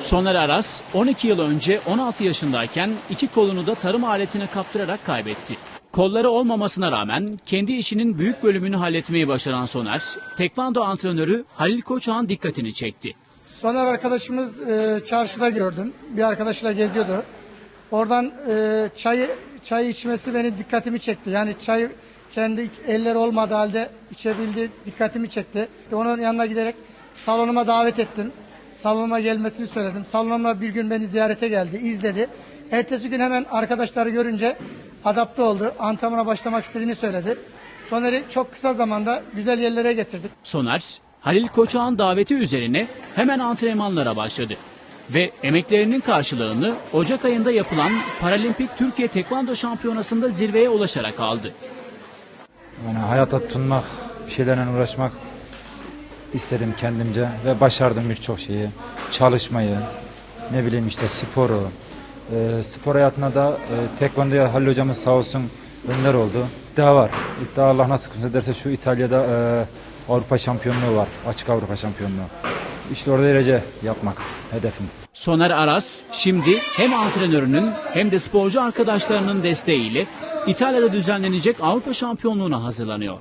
Soner Aras 12 yıl önce 16 yaşındayken iki kolunu da tarım aletine kaptırarak kaybetti. Kolları olmamasına rağmen kendi işinin büyük bölümünü halletmeyi başaran Soner, tekvando antrenörü Halil Koçak'ın dikkatini çekti. Soner arkadaşımız e, çarşıda gördüm. Bir arkadaşla geziyordu. Oradan e, çayı çay içmesi benim dikkatimi çekti. Yani çay kendi eller olmadığı halde içebildi dikkatimi çekti. Onun yanına giderek salonuma davet ettim. Salonuma gelmesini söyledim. Salonuma bir gün beni ziyarete geldi, izledi. Ertesi gün hemen arkadaşları görünce adapte oldu. Antrenmana başlamak istediğini söyledi. Soner'i çok kısa zamanda güzel yerlere getirdik. Soner, Halil Koçak'ın daveti üzerine hemen antrenmanlara başladı. Ve emeklerinin karşılığını Ocak ayında yapılan Paralimpik Türkiye Tekvando Şampiyonası'nda zirveye ulaşarak aldı. Yani hayata tutunmak, bir şeylerle uğraşmak istedim kendimce ve başardım birçok şeyi. Çalışmayı, ne bileyim işte sporu. Ee, spor hayatına da e, tekvandoya Halil hocamız sağ olsun önler oldu. İddia var. İddia Allah nasıl kısmet ederse şu İtalya'da e, Avrupa şampiyonluğu var. Açık Avrupa şampiyonluğu. İşte orada derece yapmak hedefim. Soner Aras şimdi hem antrenörünün hem de sporcu arkadaşlarının desteğiyle İtalya'da düzenlenecek Avrupa Şampiyonluğuna hazırlanıyor.